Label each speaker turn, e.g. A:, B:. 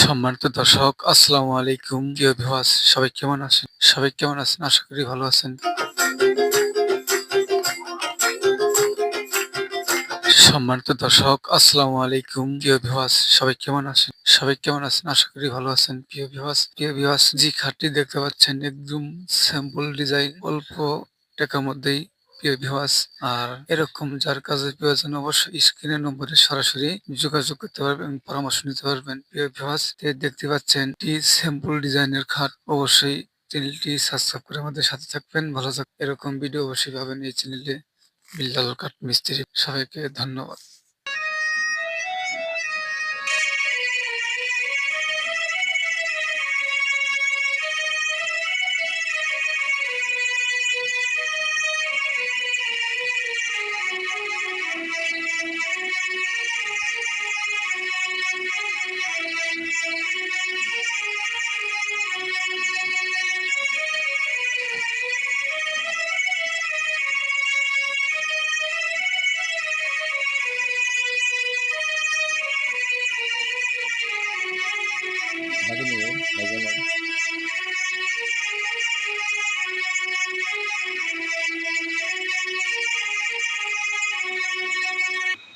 A: সম্মানিত দর্শক, আসসালামু আলাইকুম। প্রিয় ভিউয়ার্স সবাই কেমন আছেন? সবাই কেমন আছেন? আশা করি ভালো আছেন। সম্মানিত দর্শক, আসসালামু আলাইকুম। প্রিয় ভিউয়ার্স সবাই কেমন আছেন? সবাই কেমন আছেন? আশা করি ভালো আছেন। প্রিয় ভিউয়ার্স প্রিয় ভিউয়ার্স জি খাটটি দেখতে পাচ্ছেন। একদম স্যাম্পল ডিজাইন অল্প টাকার মধ্যেই প্রিয় ভিউয়ার্স আর এরকম যার কাজে প্রয়োজন অবশ্যই স্ক্রিনের নম্বরে সরাসরি যোগাযোগ করতে পারবেন, পরামর্শ নিতে পারবেন। প্রিয় ভিউয়ার্স দেখতে পাচ্ছেন টি স্যাম্পল ডিজাইনের খাট। অবশ্যই চ্যানেলটি সাবস্ক্রাইব করে আমাদের সাথে থাকবেন। ভালো থাকবেন। এরকম ভিডিও অবশ্যই পাবেন এই চ্যানেলে বিল্লাল কাঠ মিস্ত্রি। সবাইকে ধন্যবাদ।
B: আপনাকে নিয়ে মেজারমেন্ট Thank you.